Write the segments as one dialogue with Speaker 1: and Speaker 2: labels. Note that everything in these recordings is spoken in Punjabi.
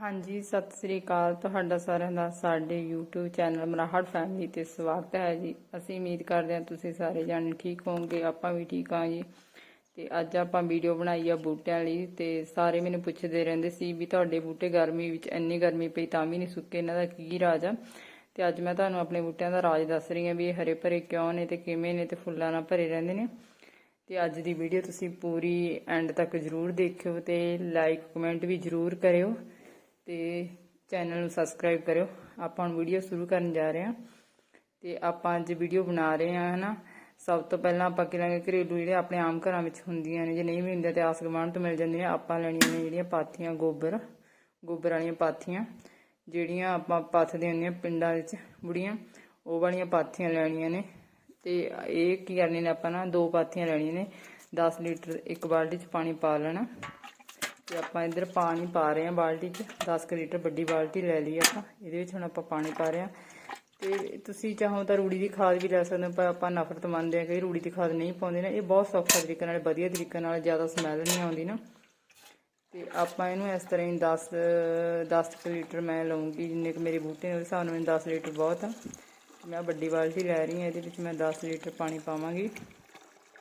Speaker 1: ਹਾਂਜੀ, ਸਤਿ ਸ੍ਰੀ ਅਕਾਲ ਤੁਹਾਡਾ ਸਾਰਿਆਂ ਦਾ, ਸਾਡੇ YouTube ਚੈਨਲ ਮਰਾਹੜ ਫੈਮਿਲੀ ਤੇ ਸਵਾਗਤ ਹੈ ਜੀ। ਅਸੀਂ ਉਮੀਦ ਕਰਦੇ ਹਾਂ ਤੁਸੀਂ ਸਾਰੇ ਜਾਣੇ ਠੀਕ ਹੋਵੋਗੇ, ਆਪਾਂ ਵੀ ਠੀਕ ਹਾਂ ਜੀ। ਤੇ ਅੱਜ ਆਪਾਂ ਵੀਡੀਓ ਬਣਾਈ ਆ ਬੂਟਿਆਂ ਲਈ ਤੇ ਸਾਰੇ ਮੈਨੂੰ ਪੁੱਛਦੇ ਰਹਿੰਦੇ ਸੀ ਵੀ ਤੁਹਾਡੇ ਬੂਟੇ ਗਰਮੀ ਵਿੱਚ ਇੰਨੀ ਗਰਮੀ ਪਈ ਤਾਂ ਵੀ ਨਹੀਂ ਸੁੱਕੇ, ਇਹਨਾਂ ਦਾ ਕੀ ਰਾਜ ਆ? ਤੇ ਅੱਜ ਮੈਂ ਤੁਹਾਨੂੰ ਆਪਣੇ ਬੂਟਿਆਂ ਦਾ ਰਾਜ ਦੱਸ ਰਹੀ ਹਾਂ ਵੀ ਇਹ ਹਰੇ ਭਰੇ ਕਿਉਂ ਨੇ ਤੇ ਕਿਵੇਂ ਨੇ ਤੇ ਫੁੱਲਾਂ ਨਾਲ ਭਰੇ ਰਹਿੰਦੇ ਨੇ। ਤੇ ਅੱਜ ਦੀ ਵੀਡੀਓ ਤੁਸੀਂ ਪੂਰੀ ਐਂਡ ਤੱਕ ਜਰੂਰ ਦੇਖਿਓ ਤੇ ਲਾਈਕ ਕਮੈਂਟ ਵੀ ਜਰੂਰ ਕਰਿਓ। ਤੇ ਚੈਨਲ ਨੂੰ ਸਬਸਕ੍ਰਾਈਬ ਕਰਿਓ। ਆਪਾਂ ਹੁਣ ਵੀਡੀਓ ਸ਼ੁਰੂ ਕਰਨ ਜਾ ਰਹੇ ਹਾਂ। ਤੇ ਆਪਾਂ ਅੱਜ ਵੀਡੀਓ ਬਣਾ ਰਹੇ ਹਾਂ, ਹਨਾ? ਸਭ ਤੋਂ ਪਹਿਲਾਂ ਆਪਾਂ ਕਰਾਂਗੇ ਘਰੇਲੂ ਜਿਹੜੇ ਆਪਣੇ ਆਮ ਘਰਾਂ ਵਿੱਚ ਹੁੰਦੀਆਂ ਨੇ, ਜੇ ਨਹੀਂ ਵੀ ਹੁੰਦੀਆਂ ਤੇ ਆਸ ਗਵਾਂਢ ਤੋਂ ਮਿਲ ਜਾਂਦੀਆਂ ਆਪਾਂ ਲੈਣੀਆਂ ਨੇ ਜਿਹੜੀਆਂ ਪਾਥੀਆਂ, ਗੋਬਰ ਗੋਬਰ ਵਾਲੀਆਂ ਪਾਥੀਆਂ, ਜਿਹੜੀਆਂ ਆਪਾਂ ਪੱਥਦੇ ਹੁੰਦੀਆਂ ਪਿੰਡਾਂ ਵਿੱਚ ਬੁੜੀਆਂ, ਉਹ ਵਾਲੀਆਂ ਪਾਥੀਆਂ ਲੈਣੀਆਂ ਨੇ। ਤੇ ਇਹ ਕੀ ਕਰਨੇ ਨੇ ਆਪਾਂ ਨਾ, ਦੋ ਪਾਥੀਆਂ ਲੈਣੀਆਂ ਨੇ। 10 ਲੀਟਰ ਇੱਕ ਬਾਲਟੀ 'ਚ ਪਾਣੀ ਪਾ ਲੈਣਾ। ਤੇ ਆਪਾਂ ਇੱਧਰ ਪਾਣੀ ਪਾ ਰਹੇ ਹਾਂ ਬਾਲਟੀ 'ਚ। 10 ਕੁ ਲੀਟਰ ਵੱਡੀ ਬਾਲਟੀ ਲੈ ਲਈ ਆਪਾਂ। ਇਹਦੇ ਵਿੱਚ ਹੁਣ ਆਪਾਂ ਪਾਣੀ ਪਾ ਰਹੇ ਹਾਂ। ਤੇ ਤੁਸੀਂ ਚਾਹੋ ਤਾਂ ਰੂੜੀ ਦੀ ਖਾਦ ਵੀ ਲੈ ਸਕਦੇ ਹੋ, ਪਰ ਆਪਾਂ ਨਫ਼ਰਤ ਮੰਨਦੇ ਹਾਂ ਕਿ ਰੂੜੀ ਦੀ ਖਾਦ ਨਹੀਂ ਪਾਉਂਦੇ ਨਾ। ਇਹ ਬਹੁਤ ਸੌਖਾ ਤਰੀਕੇ ਨਾਲ, ਵਧੀਆ ਤਰੀਕੇ ਨਾਲ, ਜ਼ਿਆਦਾ ਸਮੈਲ ਨਹੀਂ ਆਉਂਦੀ ਨਾ। ਤੇ ਆਪਾਂ ਇਹਨੂੰ ਇਸ ਤਰ੍ਹਾਂ ਹੀ 10 10 ਕੁ ਲੀਟਰ ਮੈਂ ਲਵਾਂਗੀ ਜਿੰਨੇ ਕੁ ਮੇਰੇ ਬੂਟੇ ਨੇ ਉਸ ਹਿਸਾਬ ਨਾਲ ਮੈਨੂੰ 10 ਲੀਟਰ ਬਹੁਤ ਆ। ਮੈਂ ਵੱਡੀ ਬਾਲਟੀ ਲੈ ਰਹੀ ਹਾਂ, ਇਹਦੇ ਵਿੱਚ ਮੈਂ 10 ਲੀਟਰ ਪਾਣੀ ਪਾਵਾਂਗੀ।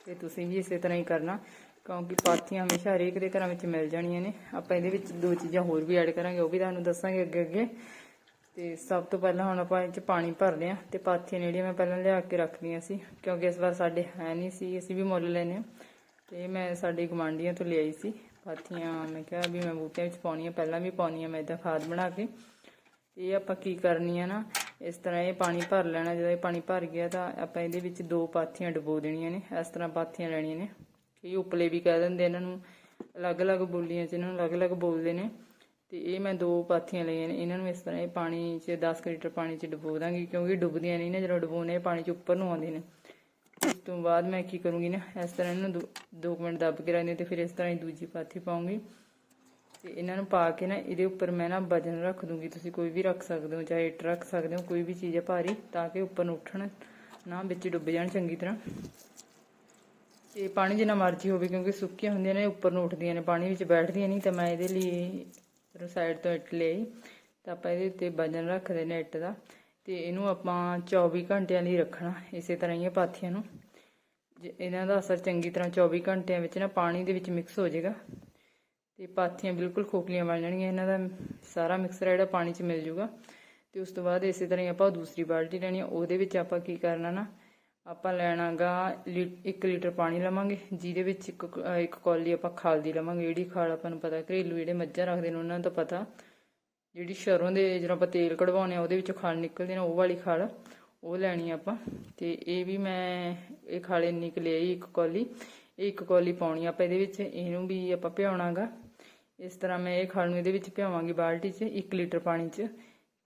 Speaker 1: ਤੇ ਤੁਸੀਂ ਵੀ ਇਸੇ ਤਰ੍ਹਾਂ ਹੀ ਕਰਨਾ। ਕਿਉਂਕਿ ਪਾਥੀਆਂ ਹਮੇਸ਼ਾ ਹਰੇਕ ਦੇ ਘਰਾਂ ਵਿੱਚ ਮਿਲ ਜਾਣੀਆਂ ਨੇ। ਆਪਾਂ ਇਹਦੇ ਵਿੱਚ ਦੋ ਚੀਜ਼ਾਂ ਹੋਰ ਵੀ ਐਡ ਕਰਾਂਗੇ, ਉਹ ਵੀ ਤੁਹਾਨੂੰ ਦੱਸਾਂਗੇ ਅੱਗੇ ਅੱਗੇ। ਤੇ ਸਭ ਤੋਂ ਪਹਿਲਾਂ ਹੁਣ ਆਪਾਂ ਇਹ ਚ ਪਾਣੀ ਭਰਦੇ ਆ ਤੇ ਪਾਥੀਆਂ ਜਿਹੜੀਆਂ ਮੈਂ ਪਹਿਲਾਂ ਲਿਆ ਕੇ ਰੱਖਦੀਆਂ ਸੀ, ਕਿਉਂਕਿ ਇਸ ਵਾਰ ਸਾਡੇ ਹੈ ਨਹੀਂ ਸੀ, ਅਸੀਂ ਵੀ ਮੁੱਲ ਲੈਨੇ ਆ ਤੇ ਮੈਂ ਸਾਡੇ ਗਵਾਂਢੀਆਂ ਤੋਂ ਲਿਆਈ ਸੀ ਪਾਥੀਆਂ। ਮੈਂ ਕਿਹਾ ਵੀ ਮੈਂ ਬੂਟਿਆਂ ਵਿੱਚ ਪਾਉਣੀਆਂ ਪਹਿਲਾਂ ਵੀ ਪਾਉਣੀਆਂ ਮੈਂ ਇਦਾਂ ਖਾਦ ਬਣਾ ਕੇ। ਇਹ ਆਪਾਂ ਕੀ ਕਰਨੀ ਆ ਨਾ, ਇਸ ਤਰ੍ਹਾਂ ਇਹ ਪਾਣੀ ਭਰ ਲੈਣਾ, ਜਦੋਂ ਇਹ ਪਾਣੀ ਭਰ ਗਿਆ ਤਾਂ ਆਪਾਂ ਇਹਦੇ ਵਿੱਚ ਦੋ ਪਾਥੀਆਂ ਡਬੋ ਦੇਣੀਆਂ ਨੇ, ਇਸ ਤਰ੍ਹਾਂ ਪਾਥੀਆਂ ਲੈਣੀਆਂ ਨੇ। ਇਹ ਉਪਲੇ ਵੀ ਕਹਿ ਦਿੰਦੇ ਇਹਨਾਂ ਨੂੰ, ਅਲੱਗ-ਅਲੱਗ ਬੋਲੀਆਂ 'ਚ ਇਹਨਾਂ ਨੂੰ ਅਲੱਗ-ਅਲੱਗ ਬੋਲਦੇ ਨੇ। ਤੇ ਇਹ ਮੈਂ ਦੋ ਪਾਥੀਆਂ ਲਈਆਂ ਨੇ, ਇਹਨਾਂ ਨੂੰ ਇਸ ਤਰ੍ਹਾਂ ਇਹ ਪਾਣੀ 'ਚ 10 ਲੀਟਰ ਪਾਣੀ 'ਚ ਡਬੋ ਦਾਂਗੀ, ਕਿਉਂਕਿ ਡੁੱਬਦੀਆਂ ਨਹੀਂ ਨਾ ਜਦੋਂ ਡਬੋਨੇ ਪਾਣੀ 'ਚ ਉੱਪਰ ਨੂੰ ਆਉਂਦੇ ਨੇ। ਇਸ ਤੋਂ ਬਾਅਦ ਮੈਂ ਕੀ ਕਰੂੰਗੀ ਨਾ, ਇਸ ਤਰ੍ਹਾਂ ਇਹਨਾਂ ਇਹਨੂੰ 2 ਮਿੰਟ ਦੱਬ ਕੇ ਰੱਖਦੀ ਤੇ ਫਿਰ ਇਸ ਤਰ੍ਹਾਂ ਹੀ ਦੂਜੀ ਪਾਥੀ ਪਾਉਂਗੀ। ਤੇ ਇਹਨਾਂ ਨੂੰ ਪਾ ਕੇ ਨਾ ਇਹਦੇ ਉੱਪਰ ਮੈਂ ਨਾ ਵਜਨ ਰੱਖ ਦੂੰਗੀ, ਤੁਸੀਂ ਕੋਈ ਵੀ ਰੱਖ ਸਕਦੇ ਹੋ, ਚਾਹੇ ਇੱਟ ਰੱਖ ਸਕਦੇ ਹੋ, ਕੋਈ ਵੀ ਚੀਜ਼ ਹੈ ਭਾਰੀ, ਤਾਂ ਕਿ ਉੱਪਰ ਨੂੰ ਉੱਠਣ, ਨਾ ਵਿੱਚ ਡੁੱਬ ਜਾਣ ਚੰਗੀ ਤਰ੍ਹਾਂ। ਤੇ ਪਾਣੀ ਜਿੰਨਾ ਮਰਜ਼ੀ ਹੋਵੇ, ਕਿਉਂਕਿ ਸੁੱਕੀਆਂ ਹੁੰਦੀਆਂ ਨੇ, ਉੱਪਰ ਨੂੰ ਉੱਠਦੀਆਂ ਨੇ, ਪਾਣੀ ਵਿੱਚ ਬੈਠਦੀਆਂ ਨਹੀਂ, ਤਾਂ ਮੈਂ ਇਹਦੇ ਲਈ ਫਿਰ ਸਾਈਡ ਤੋਂ ਇੱਟ ਲਈ। ਤਾਂ ਆਪਾਂ ਇਹਦੇ ਉੱਤੇ ਵਜਨ ਰੱਖਦੇ ਨੇ ਇੱਟ ਦਾ, ਤੇ ਇਹਨੂੰ ਆਪਾਂ 24 ਘੰਟਿਆਂ ਲਈ ਰੱਖਣਾ, ਇਸੇ ਤਰ੍ਹਾਂ ਹੀ ਪਾਥੀਆਂ ਨੂੰ। ਜੇ ਇਹਨਾਂ ਦਾ ਅਸਰ ਚੰਗੀ ਤਰ੍ਹਾਂ 24 ਘੰਟਿਆਂ ਵਿੱਚ ਨਾ ਪਾਣੀ ਦੇ ਵਿੱਚ ਮਿਕਸ ਹੋ ਜਾਏਗਾ, ਤੇ ਪਾਥੀਆਂ ਬਿਲਕੁਲ ਖੋਖਲੀਆਂ ਬਣ ਜਾਣਗੀਆਂ, ਇਹਨਾਂ ਦਾ ਸਾਰਾ ਮਿਕਸਰ ਜਿਹੜਾ ਪਾਣੀ 'ਚ ਮਿਲ ਜਾਊਗਾ। ਤੇ ਉਸ ਤੋਂ ਬਾਅਦ ਇਸੇ ਤਰ੍ਹਾਂ ਹੀ ਆਪਾਂ ਦੂਸਰੀ ਬਾਲਟੀ ਲੈਣੀ ਆ, ਉਹਦੇ ਵਿੱਚ ਆਪਾਂ ਕੀ ਕਰਨਾ ਨਾ ਆਪਾਂ ਲੈਣਾਗਾ 1 ਲੀਟਰ ਪਾਣੀ ਲਵਾਂਗੇ, ਜਿਹਦੇ ਵਿੱਚ ਇੱਕ ਇੱਕ ਕੌਲੀ ਆਪਾਂ ਖਾਲ ਦੀ ਲਵਾਂਗੇ। ਜਿਹੜੀ ਖਾਲ ਆਪਾਂ ਨੂੰ ਪਤਾ, ਘਰੇਲੂ ਜਿਹੜੇ ਮੱਝਾਂ ਰੱਖਦੇ ਨੇ, ਉਹਨਾਂ ਦਾ ਪਤਾ। ਜਿਹੜੀ ਸਰੋਂ ਦੇ, ਜਦੋਂ ਆਪਾਂ ਤੇਲ ਕਢਵਾਉਂਦੇ ਆ ਉਹਦੇ ਵਿੱਚੋਂ ਖਾਲ ਨਿਕਲਦੀ ਨੇ, ਉਹ ਵਾਲੀ ਖਾਲ, ਉਹ ਲੈਣੀ ਆਪਾਂ। ਤੇ ਇਹ ਵੀ ਮੈਂ, ਇਹ ਖਾਲ ਇੰਨੀ ਕੁ ਲਈ, ਇੱਕ ਕੌਲੀ। ਇਹ ਇੱਕ ਕੌਲੀ ਪਾਉਣੀ ਆਪਾਂ ਇਹਦੇ ਵਿੱਚ, ਇਹਨੂੰ ਵੀ ਆਪਾਂ ਭਿਉਣਾਗਾ। ਇਸ ਤਰ੍ਹਾਂ ਮੈਂ ਇਹ ਖਾਲ ਨੂੰ ਇਹਦੇ ਵਿੱਚ ਭਿਆਵਾਂਗੀ ਬਾਲਟੀ 'ਚ 1 ਲੀਟਰ ਪਾਣੀ 'ਚ।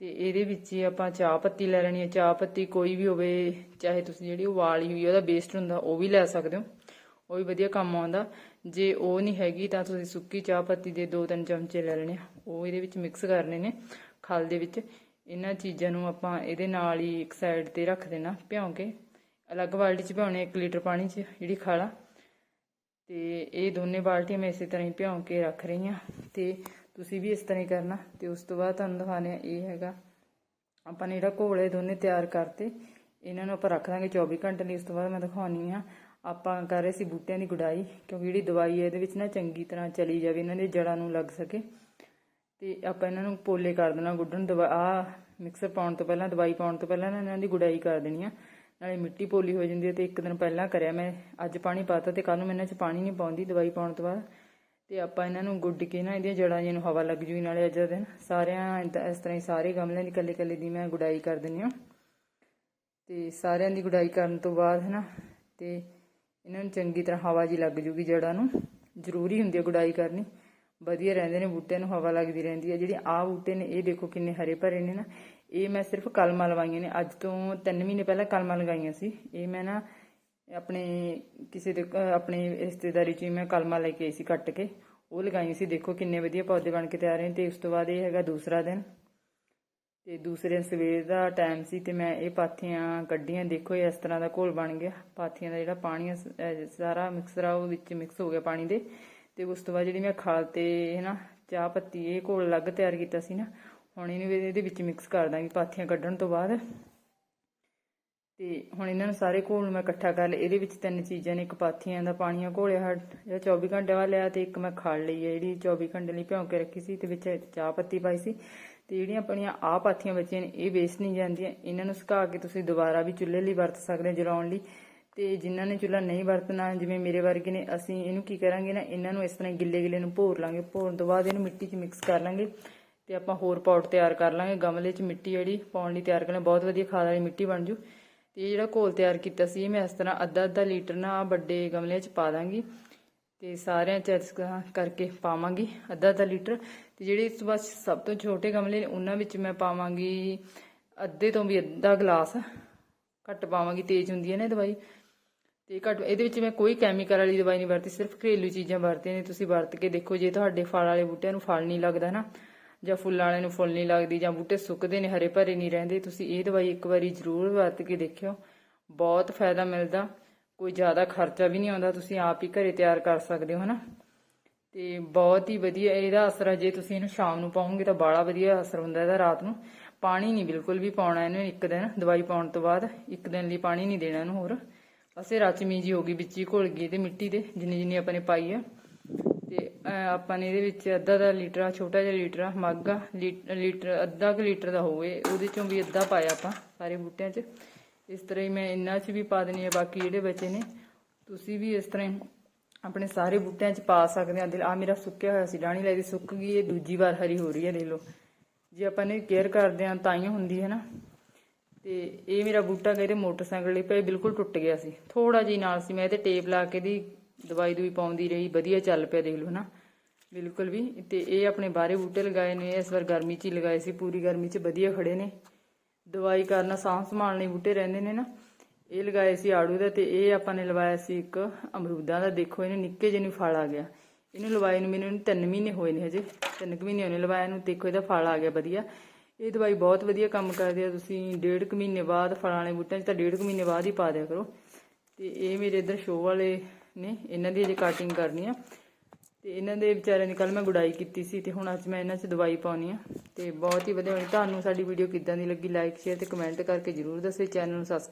Speaker 1: ਤੇ ਇਹਦੇ ਵਿੱਚ ਹੀ ਆਪਾਂ ਚਾਹ ਪੱਤੀ ਲੈ ਲੈਣੀ ਹੈ। ਚਾਹ ਪੱਤੀ ਕੋਈ ਵੀ ਹੋਵੇ, ਚਾਹੇ ਤੁਸੀਂ ਜਿਹੜੀ ਉਬਾਲੀ ਹੋਈ ਉਹਦਾ ਬੇਸਟ ਹੁੰਦਾ, ਉਹ ਵੀ ਲੈ ਸਕਦੇ ਹੋ। ਉਹ ਵੀ ਵਧੀਆ ਕੰਮ ਆਉਂਦਾ। ਜੇ ਉਹ ਨਹੀਂ ਹੈਗੀ ਤਾਂ ਤੁਸੀਂ ਸੁੱਕੀ ਚਾਹ ਪੱਤੀ ਦੇ 2-3 ਚਮਚੇ ਲੈ ਲੈਣੇ ਉਹ ਇਹਦੇ ਵਿੱਚ ਮਿਕਸ ਕਰਨੇ ਨੇ ਖਲ ਦੇ ਵਿੱਚ। ਇਹਨਾਂ ਚੀਜ਼ਾਂ ਨੂੰ ਆਪਾਂ ਇਹਦੇ ਨਾਲ ਹੀ ਇੱਕ ਸਾਈਡ ਤੇ ਰੱਖ ਦੇਣਾ, ਭਿਉਂ ਕੇ। ਅਲੱਗ ਬਾਲਟੀ 'ਚ ਭਿਉਣੇ 1 ਲੀਟਰ ਪਾਣੀ 'ਚ, ਜਿਹੜੀ ਖਾਲਾ ਤੇ ਇਹ ਦੋਨੇ ਬਾਲਟੀਆਂ ਮੈਂ ਇਸੇ ਤਰ੍ਹਾਂ ਹੀ ਭਿਉਂ ਕੇ ਰੱਖ ਰਹੀ ਹਾਂ। ਤੇ ਤੁਸੀਂ ਵੀ ਇਸ ਤਰ੍ਹਾਂ ਹੀ ਕਰਨਾ। ਤੇ ਉਸ ਤੋਂ ਬਾਅਦ ਤੁਹਾਨੂੰ ਦਿਖਾਣੇ ਇਹ ਹੈਗਾ। ਆਪਾਂ ਨੇ ਜਿਹੜਾ ਘੋਲੇ ਦੋਨੇ ਤਿਆਰ ਕਰਤੇ, ਇਹਨਾਂ ਨੂੰ ਆਪਾਂ ਰੱਖ ਦਾਂਗੇ 24 ਘੰਟੇ ਲਈ। ਉਸ ਤੋਂ ਬਾਅਦ ਮੈਂ ਦਿਖਾਉਣੀ ਆ ਆਪਾਂ ਕਰ ਰਹੇ ਸੀ ਬੂਟਿਆਂ ਦੀ ਗੁਡਾਈ, ਕਿਉਂਕਿ ਜਿਹੜੀ ਦਵਾਈ ਹੈ ਇਹਦੇ ਵਿੱਚ ਨਾ ਚੰਗੀ ਤਰ੍ਹਾਂ ਚਲੀ ਜਾਵੇ, ਇਹਨਾਂ ਦੇ ਜੜਾਂ ਨੂੰ ਲੱਗ ਸਕੇ। ਤੇ ਆਪਾਂ ਇਹਨਾਂ ਨੂੰ ਪੋਲੇ ਕਰ ਦੇਣਾ, ਗੁੱਡਣ ਦਵਾ ਆ ਮਿਕਸਰ ਪਾਉਣ ਤੋਂ ਪਹਿਲਾਂ, ਦਵਾਈ ਪਾਉਣ ਤੋਂ ਪਹਿਲਾਂ ਨਾ ਇਹਨਾਂ ਦੀ ਗੁਡਾਈ ਕਰ ਦੇਣੀ ਆ। ਨਾਲੇ ਮਿੱਟੀ ਪੋਲੀ ਹੋ ਜਾਂਦੀ ਹੈ ਤੇ ਇੱਕ ਦਿਨ ਪਹਿਲਾਂ ਕਰਿਆ ਮੈਂ। ਅੱਜ ਪਾਣੀ ਪਾਤਾ ਤੇ ਕੱਲ ਨੂੰ ਮੈਂ ਇਹਨਾਂ 'ਚ ਪਾਣੀ ਨਹੀਂ ਪਾਉਂਦੀ, ਦਵਾਈ ਪਾਉਣ ਤੋਂ ਬਾਅਦ। ਤੇ ਆਪਾਂ ਇਹਨਾਂ ਨੂੰ ਗੁੱਡ ਕੇ ਨਾ ਇਹਦੀਆਂ ਜੜਾਂ ਜਿਹਨੂੰ ਹਵਾ ਲੱਗ ਜੂਗੀ ਨਾਲੇ ਅੱਜ ਦਾ ਦਿਨ। ਸਾਰਿਆਂ ਇਸ ਤਰ੍ਹਾਂ ਹੀ ਸਾਰੇ ਗਮਲਿਆਂ ਦੀ ਕੱਲੇ ਕੱਲੇ ਦੀ ਮੈਂ ਗੁਡਾਈ ਕਰ ਦਿੰਦੀ ਹਾਂ। ਤੇ ਸਾਰਿਆਂ ਦੀ ਗੁਡਾਈ ਕਰਨ ਤੋਂ ਬਾਅਦ ਹੈ ਨਾ, ਤੇ ਇਹਨਾਂ ਨੂੰ ਚੰਗੀ ਤਰ੍ਹਾਂ ਹਵਾ ਜੀ ਲੱਗ ਜੂਗੀ ਜੜਾਂ ਨੂੰ। ਜ਼ਰੂਰੀ ਹੁੰਦੀ ਹੈ ਗੁਡਾਈ ਕਰਨੀ। ਵਧੀਆ ਰਹਿੰਦੇ ਨੇ ਬੂਟਿਆਂ ਨੂੰ ਹਵਾ ਲੱਗਦੀ ਰਹਿੰਦੀ ਹੈ। ਜਿਹੜੇ ਆਹ ਬੂਟੇ ਨੇ, ਇਹ ਦੇਖੋ ਕਿੰਨੇ ਹਰੇ ਭਰੇ ਨੇ ਨਾ। ਇਹ ਮੈਂ ਸਿਰਫ ਕਲਮਾਂ ਲਵਾਈਆਂ ਨੇ। ਅੱਜ ਤੋਂ 3 ਮਹੀਨੇ ਪਹਿਲਾਂ ਕਲਮਾਂ ਲਗਾਈਆਂ ਸੀ। ਇਹ ਮੈਂ ਨਾ ਆਪਣੇ ਕਿਸੇ ਦੇ ਆਪਣੇ ਰਿਸ਼ਤੇਦਾਰੀ 'ਚ ਮੈਂ ਕਲਮਾਂ ਲੈ ਕੇ ਆਈ ਸੀ ਕੱਟ ਕੇ। ਉਹ ਲਗਾਈ ਸੀ ਦੇਖੋ ਕਿੰਨੇ ਵਧੀਆ ਪੌਦੇ ਬਣ ਕੇ ਤਿਆਰ ਨੇ ਤੇ ਉਸ ਤੋਂ ਬਾਅਦ ਇਹ ਹੈਗਾ ਦੂਸਰਾ ਦਿਨ। ਤੇ ਦੂਸਰੇ ਦਿਨ ਸਵੇਰ ਦਾ ਟਾਈਮ ਸੀ ਤੇ ਮੈਂ ਇਹ ਪਾਥੀਆਂ ਕੱਢੀਆਂ। ਦੇਖੋ ਇਸ ਤਰ੍ਹਾਂ ਦਾ ਘੋਲ ਬਣ ਗਿਆ। ਪਾਥੀਆਂ ਦਾ ਜਿਹੜਾ ਪਾਣੀ ਆ, ਸਾਰਾ ਮਿਕਸਰ ਆ ਉਹ ਵਿੱਚ ਮਿਕਸ ਹੋ ਗਿਆ ਪਾਣੀ ਦੇ। ਤੇ ਉਸ ਤੋਂ ਬਾਅਦ ਜਿਹੜੀ ਮੈਂ ਖਾਲ ਤੇ ਹੈ ਨਾ ਚਾਹ ਪੱਤੀ ਇਹ ਘੋਲ ਅਲੱਗ ਤਿਆਰ ਕੀਤਾ ਸੀ ਨਾ। ਹੁਣ ਇਹਨੂੰ ਵੀ ਇਹਦੇ ਵਿੱਚ ਮਿਕਸ ਕਰ ਦਾਂਗੀ ਪਾਥੀਆਂ ਕੱਢਣ ਤੋਂ ਬਾਅਦ। ਤੇ ਹੁਣ ਇਹਨਾਂ ਨੂੰ ਸਾਰੇ ਘੋਲ ਨੂੰ ਮੈਂ ਇਕੱਠਾ ਕਰ ਲਿਆ। ਇਹਦੇ ਵਿੱਚ ਤਿੰਨ ਚੀਜ਼ਾਂ ਨੇ, ਇੱਕ ਪਾਥੀਆਂ ਦਾ ਪਾਣੀਆਂ, ਘੋਲਿਆ ਹੈ ਜਿਹੜਾ 24 ਘੰਟੇ ਵਾਲਾ ਲਿਆ ਤੇ ਇੱਕ ਮੈਂ ਖੜ ਲਈ ਹੈ। ਜਿਹੜੀ 24 ਘੰਟੇ ਲਈ ਭਿਉਂ ਕੇ ਰੱਖੀ ਸੀ ਤੇ ਵਿੱਚ ਚਾਹ ਪੱਤੀ ਪਾਈ ਸੀ। ਤੇ ਜਿਹੜੀਆਂ ਆਪਣੀਆਂ ਆਹ ਪਾਥੀਆਂ ਬਚੀਆਂ ਨੇ, ਇਹ ਵੇਸਟ ਨਹੀਂ ਜਾਂਦੀਆਂ। ਇਹਨਾਂ ਨੂੰ ਸੁਕਾ ਕੇ ਤੁਸੀਂ ਦੁਬਾਰਾ ਵੀ ਚੁੱਲ੍ਹੇ ਲਈ ਵਰਤ ਸਕਦੇ ਹੋ, ਜਲਾਉਣ ਲਈ। ਤੇ ਜਿਨ੍ਹਾਂ ਨੇ ਚੁੱਲ੍ਹਾ ਨਹੀਂ ਵਰਤਣਾ, ਜਿਵੇਂ ਮੇਰੇ ਵਰਗੇ ਨੇ, ਅਸੀਂ ਇਹਨੂੰ ਕੀ ਕਰਾਂਗੇ ਨਾ, ਇਹਨਾਂ ਨੂੰ ਇਸ ਤਰ੍ਹਾਂ ਗਿੱਲੇ ਗਿੱਲੇ ਨੂੰ ਭੋਰ ਲਾਂਗੇ। ਭੋਰਨ ਤੋਂ ਬਾਅਦ ਇਹਨੂੰ ਮਿੱਟੀ 'ਚ ਮਿਕਸ ਕਰ ਲਾਂਗੇ ਤੇ ਆਪਾਂ ਹੋਰ ਪੌਟ ਤਿਆਰ ਕਰ ਲਾਂਗੇ। ਗਮਲੇ 'ਚ ਮਿੱਟੀ ਜਿਹੜੀ ਪਾਉਣ ਲਈ ਤਿਆਰ ਕਰ ਕਰਨਾ ਬਹੁਤ ਵਧੀਆ ਖਾਦ ਵਾਲੀ ਮਿੱਟੀ ਬਣ ਜੂ। ਤੇ ਜਿਹੜਾ ਘੋਲ ਤਿਆਰ ਕੀਤਾ ਸੀ, ਮੈਂ ਇਸ ਤਰ੍ਹਾਂ ਅੱਧਾ ਅੱਧਾ ਲੀਟਰ ਨਾ ਵੱਡੇ ਗਮਲੇ 'ਚ ਪਾ ਦਾਂਗੀ ਤੇ ਸਾਰਿਆਂ 'ਚ ਇਸ ਤਰ੍ਹਾਂ ਕਰਕੇ ਪਾਵਾਂਗੀ, ਅੱਧਾ ਅੱਧਾ ਲੀਟਰ ਤੇ ਜਿਹੜੇ ਇਸ ਤੋਂ ਬਾਅਦ ਸਭ ਤੋਂ ਛੋਟੇ ਗਮਲੇ ਨੇ, ਉਹਨਾਂ ਵਿੱਚ ਮੈਂ ਪਾਵਾਂਗੀ ਅੱਧੇ ਤੋਂ ਵੀ ਅੱਧਾ ਗਲਾਸ ਘੱਟ ਪਾਵਾਂਗੀ, ਤੇਜ਼ ਹੁੰਦੀ ਹੈ ਨਾ ਦਵਾਈ ਤੇ ਘੱਟ, ਇਹਦੇ ਵਿੱਚ ਮੈਂ ਕੋਈ ਕੈਮੀਕਲ ਵਾਲੀ ਦਵਾਈ ਨਹੀਂ ਵਰਤੀ, ਸਿਰਫ ਘਰੇਲੂ ਚੀਜ਼ਾਂ ਵਰਤੀਆਂ ਨੇ, ਤੁਸੀਂ ਵਰਤ ਕੇ ਦੇਖੋ, ਜੇ ਤੁਹਾਡੇ ਫਲ ਵਾਲੇ ਬੂਟਿਆਂ ਨੂੰ ਫਲ ਨਹੀਂ ਲੱਗਦਾ ਨਾ ਜਾਂ ਫੁੱਲਾਂ ਵਾਲੇ ਨੂੰ ਫੁੱਲ ਨਹੀਂ ਲੱਗਦੀ ਜਾਂ ਬੂਟੇ ਸੁੱਕਦੇ ਨੇ, ਹਰੇ ਭਰੇ ਨਹੀਂ ਰਹਿੰਦੇ, ਤੁਸੀਂ ਇਹ ਦਵਾਈ ਇੱਕ ਵਾਰੀ ਜ਼ਰੂਰ ਵਰਤ ਕੇ ਦੇਖਿਓ। ਬਹੁਤ ਫਾਇਦਾ ਮਿਲਦਾ। ਕੋਈ ਜ਼ਿਆਦਾ ਖਰਚਾ ਵੀ ਨਹੀਂ ਆਉਂਦਾ, ਤੁਸੀਂ ਆਪ ਹੀ ਘਰੇ ਤਿਆਰ ਕਰ ਸਕਦੇ ਹੋ, ਹਨਾ? ਤੇ ਬਹੁਤ ਹੀ ਵਧੀਆ ਇਹਦਾ ਅਸਰ ਹੈ ਜੇ ਤੁਸੀਂ ਇਹਨੂੰ ਸ਼ਾਮ ਨੂੰ ਪਾਉਂਗੇ ਤਾਂ ਬਾਲਾ ਵਧੀਆ ਅਸਰ ਹੁੰਦਾ ਇਹਦਾ ਰਾਤ ਨੂੰ। ਪਾਣੀ ਨਹੀਂ ਬਿਲਕੁਲ ਵੀ ਪਾਉਣਾ ਇਹਨੂੰ ਇੱਕ ਦਿਨ, ਦਵਾਈ ਪਾਉਣ ਤੋਂ ਬਾਅਦ ਇੱਕ ਦਿਨ ਲਈ ਪਾਣੀ ਨਹੀਂ ਦੇਣਾ ਇਹਨੂੰ ਹੋਰ। ਅਸੀਂ ਰਚਮੀ ਜੀ ਹੋ ਗਈ ਵਿੱਚ ਹੀ ਘੁਲ ਗਈ ਤੇ ਮਿੱਟੀ ਦੇ, ਜਿੰਨੀ ਜਿੰਨੀ ਆਪਾਂ ਨੇ ਪਾਈ ਹੈ ਤੇ ਆਪਾਂ ਨੇ ਇਹਦੇ ਵਿੱਚ ਅੱਧਾ ਦਾ ਲੀਟਰ, ਛੋਟਾ ਜਿਹਾ ਲੀਟਰ ਆ ਲੀ- ਲੀਟਰ, ਅੱਧਾ ਕੁ ਲੀਟਰ ਦਾ ਹੋਵੇ, ਉਹਦੇ ਚੋਂ ਵੀ ਅੱਧਾ ਪਾਇਆ ਆਪਾਂ ਸਾਰੇ ਬੂਟਿਆਂ 'ਚ। ਇਸ ਤਰ੍ਹਾਂ ਹੀ ਮੈਂ ਇੰਨਾ 'ਚ ਵੀ ਪਾ ਦੇਣੀ ਆ, ਬਾਕੀ ਜਿਹੜੇ ਬਚੇ ਨੇ, ਤੁਸੀਂ ਵੀ ਇਸ ਤਰ੍ਹਾਂ ਹੀ ਆਪਣੇ ਸਾਰੇ ਬੂਟਿਆਂ 'ਚ ਪਾ ਸਕਦੇ ਆ। ਦਿਲ ਆ ਮੇਰਾ ਸੁੱਕਿਆ ਹੋਇਆ ਸੀ ਡਾਣੀ ਲੈ ਦੀ ਸੁੱਕ ਗਈ, ਇਹ ਦੂਜੀ ਵਾਰ ਹਰੀ ਹੋ ਰਹੀ ਹੈ ਦੇਖ ਲਓ। ਜੇ ਆਪਾਂ ਨੇ ਕੇਅਰ ਕਰਦੇ ਆ ਤਾਂ ਹੀ ਹੁੰਦੀ ਹੈ ਨਾ। ਤੇ ਇਹ ਮੇਰਾ ਬੂਟਾ ਕਹਿੰਦੇ ਮੋਟਰਸਾਈਕਲ ਲਈ ਪਏ ਬਿਲਕੁਲ ਟੁੱਟ ਗਿਆ ਸੀ। ਥੋੜਾ ਜਿਹਾ ਨਾਲ ਸੀ, ਮੈਂ ਇਹਦੇ ਟੇਪ ਲਾ ਕੇ ਦੀ ਦਵਾਈ ਦੂਈ ਪਾਉਂਦੀ ਰਹੀ, ਵਧੀਆ ਚੱਲ ਪਿਆ ਦੇਖ ਲਓ ਨਾ ਬਿਲਕੁਲ ਵੀ, ਤੇ ਇਹ ਆਪਣੇ ਬਾਹਰੇ ਬੂਟੇ ਲਗਾਏ ਨੇ, ਇਸ ਵਾਰ ਗਰਮੀ 'ਚ ਹੀ ਲਗਾਏ ਸੀ, ਪੂਰੀ ਗਰਮੀ 'ਚ ਵਧੀਆ ਖੜੇ ਨੇ। ਦਵਾਈ ਕਰਨਾ ਸਾਂਭ ਸੰਭਾਲ ਲਈ ਬੂਟੇ ਰਹਿੰਦੇ ਨੇ ਨਾ। ਇਹ ਲਗਾਏ ਸੀ ਆੜੂ ਦਾ ਤੇ ਇਹ ਆਪਾਂ ਨੇ ਲਵਾਇਆ ਸੀ ਇੱਕ ਅਮਰੂਦਾਂ ਦਾ। ਦੇਖੋ, ਇਹਨੂੰ ਨਿੱਕੇ ਜਿਹੇ ਨੂੰ ਫਲ ਆ ਗਿਆ। ਇਹਨੂੰ ਲਵਾਏ ਨੂੰ ਮੈਨੂੰ 3 ਮਹੀਨੇ ਹੋਏ ਨੇ ਹਜੇ। 3 ਮਹੀਨੇ ਹੋਣੇ ਲਵਾਇਆ ਨੂੰ, ਦੇਖੋ ਇਹਦਾ ਫਲ ਆ ਗਿਆ ਵਧੀਆ। ਇਹ ਦਵਾਈ ਬਹੁਤ ਵਧੀਆ ਕੰਮ ਕਰਦੀ ਆ ਤੁਸੀਂ, ਡੇਢ ਕੁ ਮਹੀਨੇ ਬਾਅਦ ਫਲਾਂ ਵਾਲੇ ਬੂਟਿਆਂ 'ਚ ਤਾਂ ਡੇਢ ਕੁ ਮਹੀਨੇ ਬਾਅਦ ਹੀ ਪਾ ਦਿਆ ਕਰੋ। ਤੇ ਇਹ ਮੇਰੇ ਇਧਰ ਸ਼ੋਅ ਵਾਲੇ ਨੇ, ਇਹਨਾਂ ਦੀ ਅਜੇ ਕਟਿੰਗ ਕਰਨੀ ਆ। ਤੇ ਇਹਨਾਂ ਦੇ ਵਿਚਾਰਿਆਂ ਦੀ ਕੱਲ ਮੈਂ ਗੁਡਾਈ ਕੀਤੀ ਸੀ ਤੇ ਹੁਣ ਅੱਜ ਮੈਂ ਇਹਨਾਂ 'ਚ ਦਵਾਈ ਪਾਉਣੀ ਆ। ਤੇ ਬਹੁਤ ਹੀ ਵਧੀਆ ਹੋਣੀ। ਤੁਹਾਨੂੰ ਸਾਡੀ ਵੀਡੀਓ ਕਿੱਦਾਂ ਦੀ ਲੱਗੀ ਲਾਈਕ ਸ਼ੇਅਰ ਤੇ ਕਮੈਂਟ ਕਰਕੇ ਜਰੂਰ ਦੱਸਿਓ। ਚੈਨਲ ਨੂੰ ਸਬਸਕ੍ਰਾਈਬ